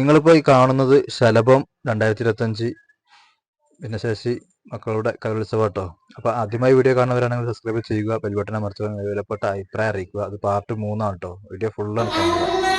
നിങ്ങളിപ്പോൾ ഈ കാണുന്നത് ശലഭം രണ്ടായിരത്തി ഇരുപത്തഞ്ച് ഭിന്നശേഷി മക്കളുടെ കലോത്സവം കേട്ടോ. അപ്പോൾ ആദ്യമായി വീഡിയോ കാണുന്നവരാണെങ്കിൽ സബ്സ്ക്രൈബ് ചെയ്യുക ബെൽബട്ടൺ മറിച്ച് വിലപ്പെട്ട അഭിപ്രായം അറിയിക്കുക. അത് പാർട്ട് മൂന്നാണ് കേട്ടോ. വീഡിയോ കാണുക.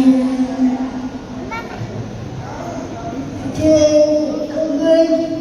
Mama. Mama.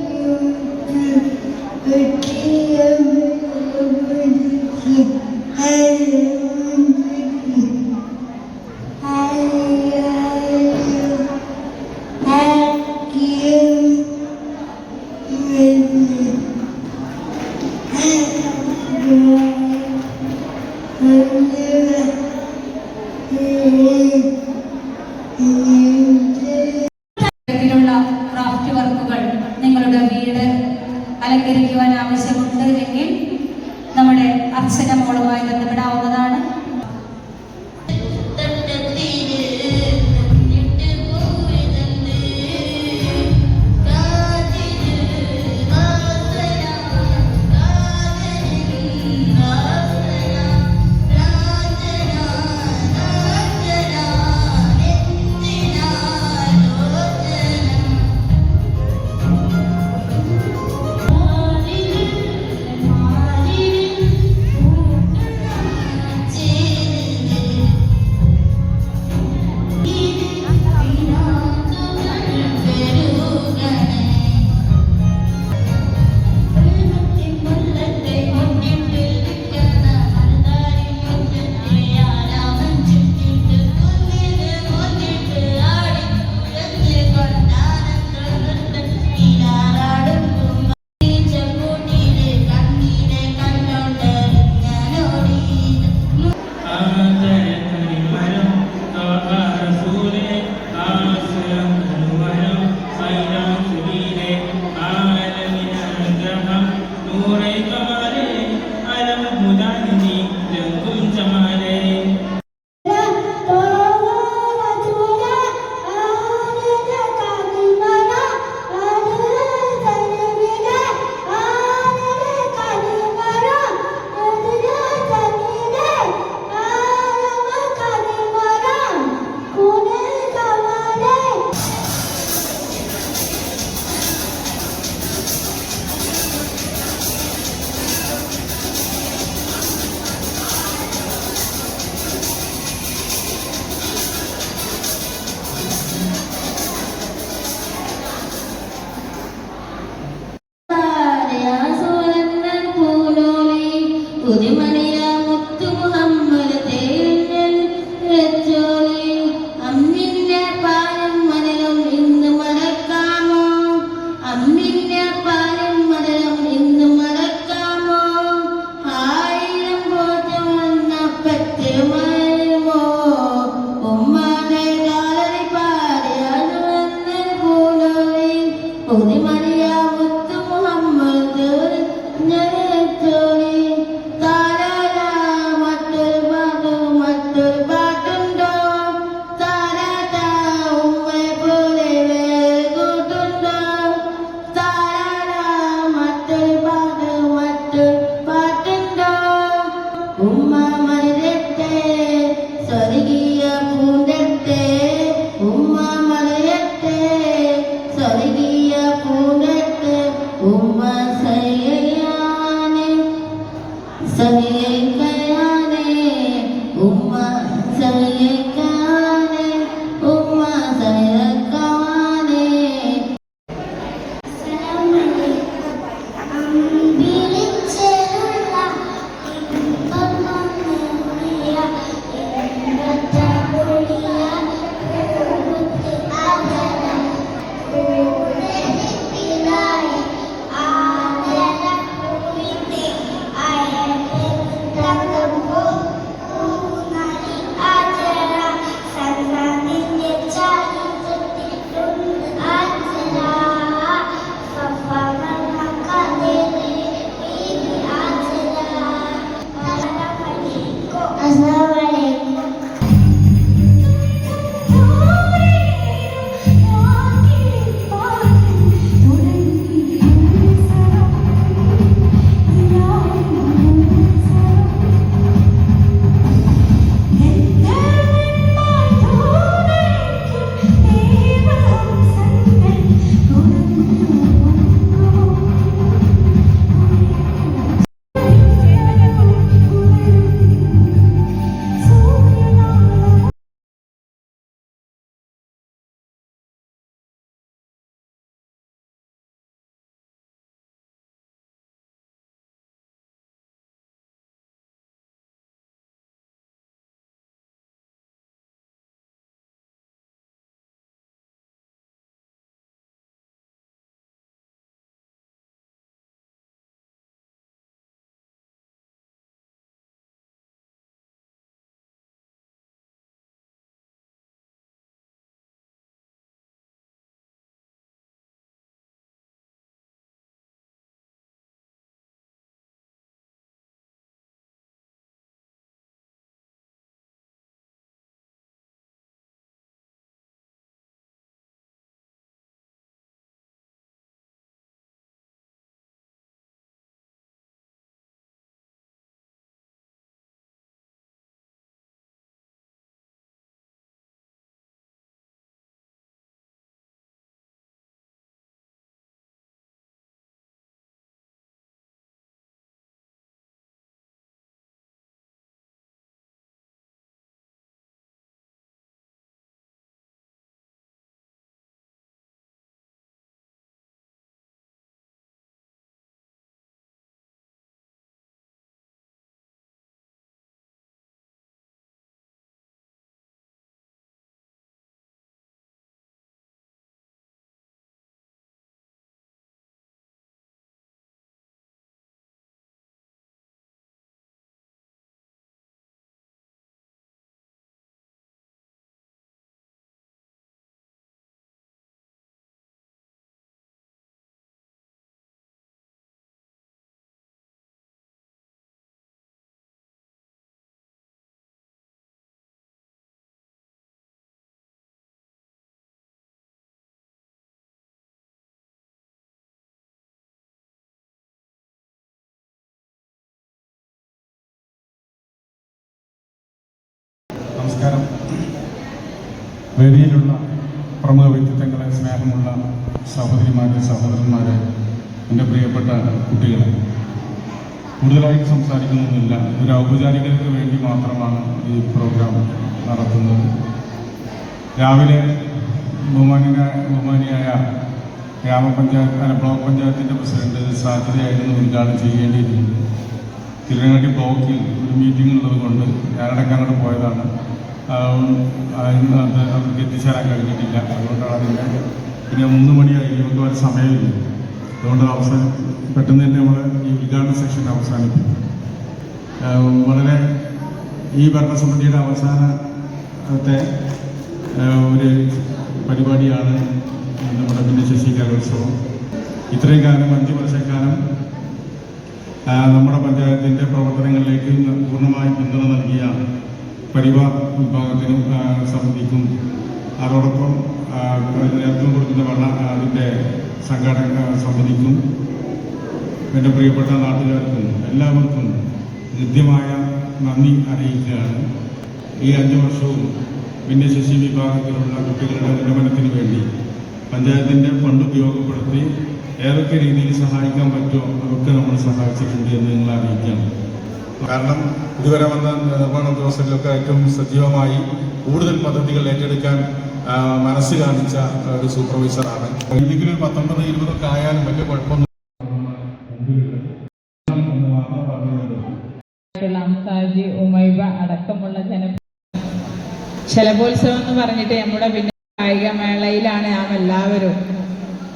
سميع നമസ്കാരം. വേദിയിലുള്ള പ്രമുഖ വ്യക്തിത്വങ്ങളെ സ്നേഹമുള്ള സഹോദരിമാരെ സഹോദരന്മാരെ എന്റെ പ്രിയപ്പെട്ട കുട്ടികളെ. കൂടുതലായിട്ട് സംസാരിക്കുന്നൊന്നുമില്ല. ഒരു ഔപചാരികതയ്ക്ക് വേണ്ടി മാത്രമാണ് ഈ പ്രോഗ്രാം നടത്തുന്നത്. രാവിലെ ബഹുമാനിയായ ബഹുമാനിയായ ഗ്രാമപഞ്ചായത്ത് അല്ല ബ്ലോക്ക് പഞ്ചായത്തിന്റെ പ്രസിഡന്റ് സാധ്യതയായിരുന്നു ഉദ്ഘാടനം ചെയ്യേണ്ടിയിരുന്നു തിരുവനങ്ങാട്ടി ബ്ലോക്കിൽ ഒരു മീറ്റിംഗ് ഉള്ളത് കൊണ്ട് ഞാനടക്കം പോയതാണ്. അവർക്ക് എത്തിച്ചേരാൻ കഴിഞ്ഞിട്ടില്ല. അതുകൊണ്ടാണ് അതിന്റെ പിന്നെ മൂന്ന് മണിയായി നമുക്ക് വരെ സമയമില്ല. അതുകൊണ്ട് അവസാനം പെട്ടെന്ന് തന്നെ നമ്മൾ ഈ ഉദ്ഘാടന സെക്ഷൻ അവസാനിപ്പിക്കും. വളരെ ഈ ഭരണസമിതിയുടെ അവസാനത്തെ ഒരു പരിപാടിയാണ് നമ്മുടെ ഭിന്നശേഷി കലോത്സവം. ഇത്രയും കാലം അഞ്ച് വർഷക്കാലം നമ്മുടെ പഞ്ചായത്തിന്റെ പ്രവർത്തനങ്ങളിലേക്ക് പൂർണമായി പിന്തുണ നൽകിയ പരിവാർ വിഭാഗത്തിനും സംബന്ധിക്കും അതോടൊപ്പം നേതൃത്വം കൊടുക്കുന്ന ഭരണ അതിന്റെ സംഘാടക സമിതിക്കും എന്റെ പ്രിയപ്പെട്ട നാട്ടുകാർക്കും എല്ലാവർക്കും ഹൃദ്യമായ നന്ദി അറിയിക്കുകയാണ്. ഈ അഞ്ച് വർഷവും ഭിന്നശേഷി വിഭാഗത്തിലുള്ള കുട്ടികളുടെ ഉന്നമനത്തിന് വേണ്ടി പഞ്ചായത്തിന്റെ ഫണ്ട് ഉപയോഗപ്പെടുത്തി ഏതൊക്കെ രീതിയിൽ സഹായിക്കാൻ പറ്റുമോ അതൊക്കെ നമ്മൾ സഹായിച്ചിട്ടുണ്ട് എന്ന് നിങ്ങൾ അറിയിക്കാം കാരണം ഇതുവരെ വന്ന നിർമ്മാണ ഉദ്യോഗസ്ഥരിലൊക്കെ ഏറ്റവും സജീവമായി കൂടുതൽ പദ്ധതികൾ ഏറ്റെടുക്കാൻ മനസ്സ് കാണിച്ച ഒരു സൂപ്പർവൈസറാണ്. എന്തെങ്കിലും ഒരു പത്തൊമ്പത് ഇരുപതൊക്കെ ആയാലും വലിയ കുഴപ്പമൊന്നും അടക്കമുള്ള ജന ശലഭോത്സവം എന്ന് പറഞ്ഞിട്ട് നമ്മുടെ പിന്നെ കായിക മേളയിലാണ് നാം എല്ലാവരും.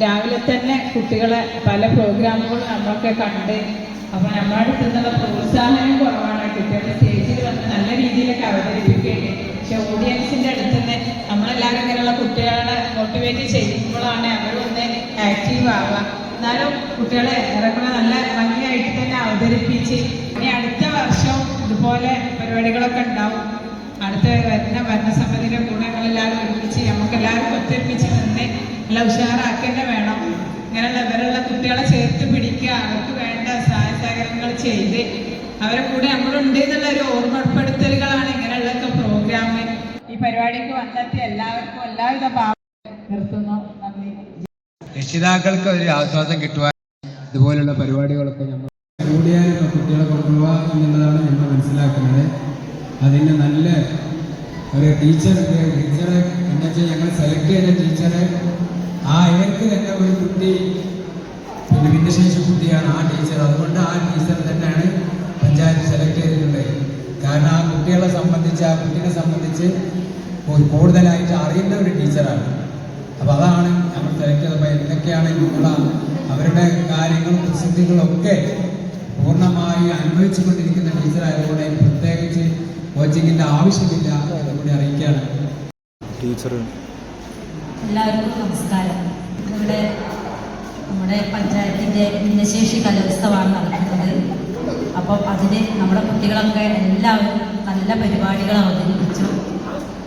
രാവിലെ തന്നെ കുട്ടികളെ പല പ്രോഗ്രാമുകളും നമ്മളൊക്കെ കണ്ട് അപ്പൊ നമ്മുടെ അടുത്ത് നിന്നുള്ള പ്രോത്സാഹനം കുറവാണ്. കുട്ടികളെ സ്റ്റേജിൽ വന്ന് നല്ല രീതിയിലൊക്കെ അവതരിപ്പിക്കേണ്ടി. പക്ഷെ ഓഡിയൻസിന്റെ അടുത്ത് നിന്ന് നമ്മളെല്ലാവരും ഇങ്ങനെയുള്ള കുട്ടികളെ മോട്ടിവേറ്റ് ചെയ്യുമ്പോഴാണ് അവരൊന്ന് ആക്റ്റീവ് ആവുക. എന്നാലും കുട്ടികളെ ഏറെക്കുറെ നല്ല ഭംഗിയായിട്ട് തന്നെ അവതരിപ്പിച്ച് ഇനി അടുത്ത വർഷം ഇതുപോലെ പരിപാടികളൊക്കെ ഉണ്ടാവും. അടുത്ത വരുന്ന ഭരണസമിതിയുടെ കൂടെ ഞങ്ങളെല്ലാവരും ഒരുമിച്ച് നമുക്ക് എല്ലാവർക്കും ഒത്തൊരുമിച്ച് നിന്ന് നല്ല ഉഷാറാക്കി തന്നെ വേണം. ഇങ്ങനെയുള്ള ഇവരുള്ള കുട്ടികളെ ചേർത്ത് പിടിക്കുക അവർക്ക് വേണ്ട സഹകരണങ്ങൾ ചെയ്ത് അവരെ കൂടെ നമ്മളുണ്ട് എന്നുള്ള ഒരു ഓർമ്മപ്പെടുത്തലുകളാണ് ഇങ്ങനെയുള്ളൊക്കെ പ്രോഗ്രാം ഈ പരിപാടിക്ക് വന്നെത്തി എല്ലാവർക്കും എല്ലാവിധ നിർത്തുന്നു. നന്ദി. രക്ഷിതാക്കൾക്ക് ഒരു ആശ്വാസം കിട്ടുവാൻ ഇതുപോലുള്ള പരിപാടികളൊക്കെ നമ്മൾ കൂടിയാലും കുട്ടികളെ കൊണ്ടുപോവുക എന്നുള്ളതാണ് നമ്മൾ മനസ്സിലാക്കുന്നത്. അതിന് നല്ല ഒരു ടീച്ചർ ടീച്ചറെ എന്താ വെച്ചാൽ ഞങ്ങൾ സെലക്ട് ചെയ്ത ടീച്ചറെ ആ ഇവർക്ക് തന്നെ ഒരു കുട്ടി പിന്നെ ഭിന്നശേഷി കുട്ടിയാണ് ആ ടീച്ചർ അതുകൊണ്ട് ആ ടീച്ചർ തന്നെയാണ് പഞ്ചായത്ത് സെലക്ട് ചെയ്തിട്ടുള്ളത്. കാരണം ആ കുട്ടികളെ സംബന്ധിച്ച് ആ കുട്ടിയെ സംബന്ധിച്ച് ഒരു കൂടുതലായിട്ട് അറിയേണ്ട ഒരു ടീച്ചറാണ് അപ്പോൾ അതാണ് നമ്മൾ സെലക്ട് ചെയ്തപ്പോൾ എന്തൊക്കെയാണ് നിങ്ങൾ അവരുടെ കാര്യങ്ങളും പ്രസിദ്ധികളൊക്കെ പൂർണമായി അനുഭവിച്ചുകൊണ്ടിരിക്കുന്ന ടീച്ചർ ആയതുകൊണ്ട് പ്രത്യേകിച്ച് കോച്ചിങ്ങിന്റെ ആവശ്യമില്ല എന്ന് കൂടി അറിയിക്കുകയാണ്. ടീച്ചർ എല്ലാവർക്കും നമസ്കാരം. ഇവിടെ നമ്മുടെ പഞ്ചായത്തിന്റെ ഭിന്നശേഷി കലോത്സവമാണ് നടക്കുന്നത്. അപ്പം അതിന് നമ്മുടെ കുട്ടികളൊക്കെ എല്ലാവരും നല്ല പരിപാടികൾ അവതരിപ്പിച്ചു.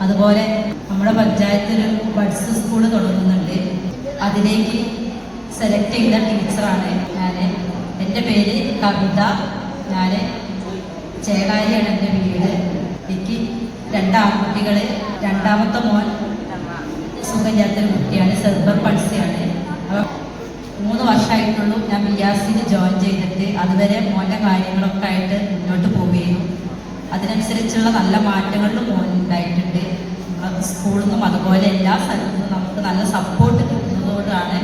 അതുപോലെ നമ്മുടെ പഞ്ചായത്തിൽ ബഡ്സ് സ്കൂൾ തുടങ്ങുന്നുണ്ട്. അതിലേക്ക് സെലക്ട് ചെയ്ത ടീച്ചറാണ് ഞാൻ എന്റെ പേര് കവിത. ഞാൻ ചേളാരിയാണ് എന്റെ വീട്. എനിക്ക് രണ്ടാൺകുട്ടികൾ രണ്ടാമത്തെ മോൻ സുഖജാത്തൊരു കുട്ടിയാണ്. സെർബർ പൾസിയാണ്. മൂന്ന് വർഷമായിട്ടുള്ളൂ ഞാൻ ബി ആർ സിയിൽ ജോയിൻ ചെയ്തിട്ട്. അതുവരെ മോന്റെ കാര്യങ്ങളൊക്കെ ആയിട്ട് മുന്നോട്ട് പോവുകയും അതിനനുസരിച്ചുള്ള നല്ല മാറ്റങ്ങളിലും മോൻ ഉണ്ടായിട്ടുണ്ട്. സ്കൂളിൽ നിന്നും അതുപോലെ എല്ലാ സ്ഥലത്തു നിന്നും നമുക്ക് നല്ല സപ്പോർട്ട് കിട്ടുന്നതുകൊണ്ടാണ്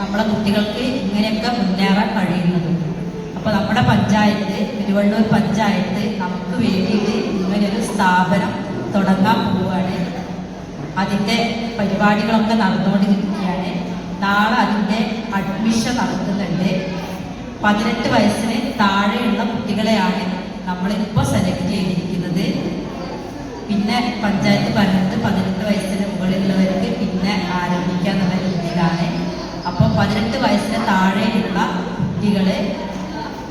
നമ്മളെ കുട്ടികൾക്ക് ഇങ്ങനെയൊക്കെ മുന്നേറാൻ കഴിയുന്നത്. അപ്പോൾ നമ്മുടെ പഞ്ചായത്ത് തിരുവള്ളൂർ പഞ്ചായത്ത് നമുക്ക് വേണ്ടിയിട്ട് ഇങ്ങനൊരു സ്ഥാപനം തുടങ്ങാൻ പോവുകയാണ്. അതിന്റെ പരിപാടികളൊക്കെ നടന്നുകൊണ്ടിരിക്കുകയാണ്. നാളെ അതിന്റെ അഡ്മിഷൻ നടക്കുന്നുണ്ട്. പതിനെട്ട് വയസ്സിന് താഴെയുള്ള കുട്ടികളെയാണ് നമ്മളിപ്പോൾ സെലക്ട് ചെയ്തിരിക്കുന്നത്. പിന്നെ പഞ്ചായത്ത് പറഞ്ഞത് പതിനെട്ട് വയസ്സിന് മുകളിലുള്ളവർക്ക് പിന്നെ ആരംഭിക്കാന്നുള്ള രീതിയിലാണ്. അപ്പോൾ പതിനെട്ട് വയസ്സിന് താഴെയുള്ള കുട്ടികളെ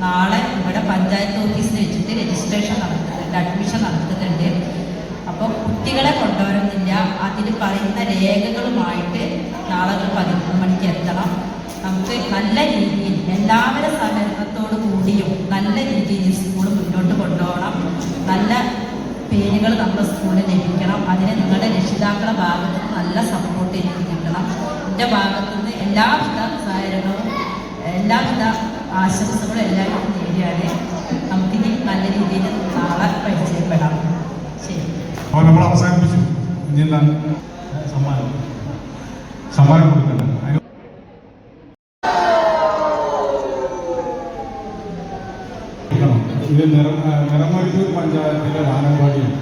നാളെ ഇവിടെ പഞ്ചായത്ത് ഓഫീസിൽ വെച്ചിട്ട് രജിസ്ട്രേഷൻ നടത്തുന്നുണ്ട് അഡ്മിഷൻ നടത്തുന്നുണ്ട് അപ്പോൾ കുട്ടികളെ കൊണ്ടുവരുന്നില്ല. അതിൽ പറയുന്ന രേഖകളുമായിട്ട് നാളെ ഒരു പതിനൊന്ന് മണിക്ക് എത്തണം. നമുക്ക് നല്ല രീതിയിൽ എല്ലാവരുടെ സഹകരണത്തോടു കൂടിയും നല്ല രീതിയിൽ സ്കൂൾ മുന്നോട്ട് കൊണ്ടുപോകണം. നല്ല പേരുകൾ നമ്മുടെ സ്കൂളിൽ ലഭിക്കണം. അതിന് നിങ്ങളുടെ രക്ഷിതാക്കളുടെ ഭാഗത്ത് നല്ല സപ്പോർട്ട് എനിക്ക് കിട്ടണം. എന്റെ ഭാഗത്തു നിന്ന് എല്ലാവിധ സഹകരണവും എല്ലാവിധ ആശംസകളും എല്ലാവർക്കും നേടിയാണ് നമുക്കിനി നല്ല രീതിയിൽ നാളെ പരിചയപ്പെടാം. ശരി. അവസാനിപ്പിച്ചു. സമ്മാനം. സമ്മാനം കൊടുക്കണം അതിന് ഇത് നിറ നിറമൊരു പഞ്ചായത്തിലെ വാനമ്പാടിയാണ്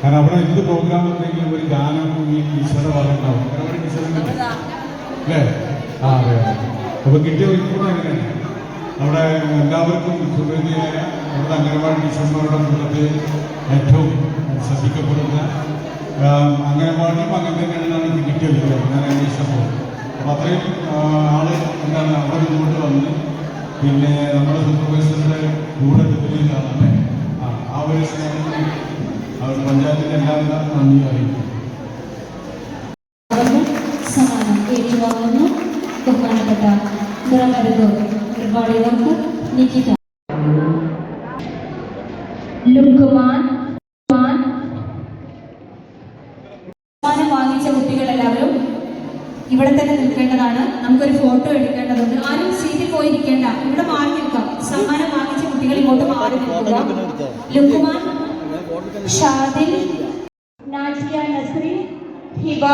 കാരണം അവിടെ എന്ത് പ്രോഗ്രാം ഉണ്ടെങ്കിലും ഒരു ഗാനം ഈ ഈശ്വര അതെ അതെ. അപ്പോൾ കിട്ടിയ ഇപ്പോൾ അങ്ങനെയാണ്. അവിടെ എല്ലാവർക്കും സുഹൃത്തിയായ നമ്മുടെ അംഗനവാടി ടീച്ചർമാരുടെ കൂട്ടത്തിൽ ഏറ്റവും ശ്രദ്ധിക്കപ്പെടുന്ന അംഗനവാടിയും അങ്ങനെ തന്നെയാണ് എനിക്ക് കിട്ടിയത് ഞാൻ അന്വേഷിച്ചപ്പോൾ അപ്പോൾ അത്രയും ആൾ എന്താണ് അവിടെ ഇങ്ങോട്ട് വന്ന് പിന്നെ നമ്മുടെ സൂപ്പർവൈസറുടെ കൂടെ ജോലിയിലാണ് ആ ആ ഒരു സ്നേഹത്തിന് അവർ പഞ്ചായത്തിന്റെ എല്ലാം നന്ദി അറിയിക്കും ബഹുമാനപ്പെട്ട നിറമരുതോ ഒരുപാടികൾക്ക് നികിത ലുക്കുമാൻ ലുക്കുമാൻ. സമ്മാനം വാങ്ങിച്ച കുട്ടികളെല്ലാവരും ഇവിടെ തന്നെ നിൽക്കേണ്ടതാണ്. നമുക്കൊരു ഫോട്ടോ എടുക്കേണ്ടതുണ്ട്. ആരും സീറ്റിൽ പോയിരിക്കേണ്ട. ഇവിടെ മാറി നിൽക്കാം. സമ്മാനം വാങ്ങിച്ച കുട്ടികൾ ഇങ്ങോട്ട് മാറി നിൽക്കുക. ലുക്കുമാൻ ഷാദിൽ നാജിയ നസ്രി ഹിബ